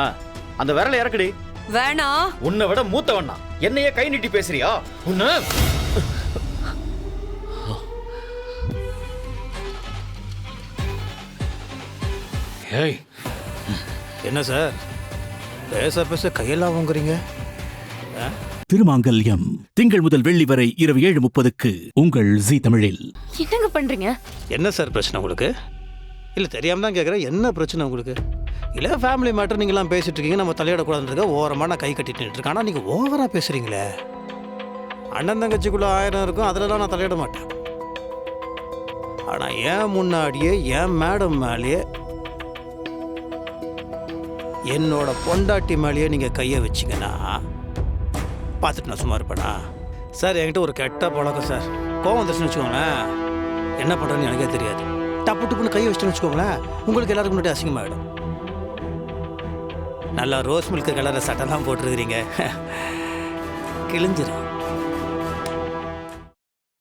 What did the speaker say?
ஆ அந்த விரலை இறக்குடி. வேணாம் உன்னை விட மூத்தவண்ணா என்னையே கை நீட்டி பேசுறியா? உன்ன. ஏய் என்ன சார்? பேச பேச கையெல்லாம் வாங்குறீங்க திருமாங்கல்யம் திங்கள் முதல் வெள்ளி வரை இரவு ஏழு முப்பதுக்கு உங்கள் ஜி தமிழில். என்னங்க பண்றீங்க? என்ன சார் பிரச்சனை உங்களுக்கு? இல்லை தெரியாம தான் கேட்குறேன் என்ன பிரச்சனை உங்களுக்கு? இல்லை ஃபேமிலி மேட்டர் நீங்களாம் பேசிட்டு இருக்கீங்க நம்ம தலையிடக்கூடாதுன்றத ஓரமாக நான் கை கட்டிட்டு இருக்கேன். ஆனால் நீங்கள் ஓவராக பேசுகிறீங்களே அண்ணன் தங்கச்சிக்குள்ளே ஆயிரம் இருக்கும் அதிலலாம் நான் தலையிட மாட்டேன். ஆனால் ஏன் முன்னாடியே என் மேடம் மேலேயே என்னோட பொண்டாட்டி மேலேயே நீங்கள் கையை வச்சிங்கன்னா பார்த்துட்டு நான் சும்மா இருப்பேனா? சார் என்கிட்ட ஒரு கெட்ட பழக்கம் சார். கோவம் வந்துச்சுன்னு வச்சுக்கோங்களேன். என்ன பண்ணுறேன்னு எனக்கே தெரியாது. டப்பு டப்புன்னு கையை வச்சுட்டு வச்சுக்கோங்களேன். உங்களுக்கு எல்லாருக்கும் முன்னாடி அசிங்கமாயிடும். நல்லா ரோஸ் மில்க் கலரில் சட்டைலாம் போட்டிருக்கிறீங்க. கிழிஞ்சிரும்.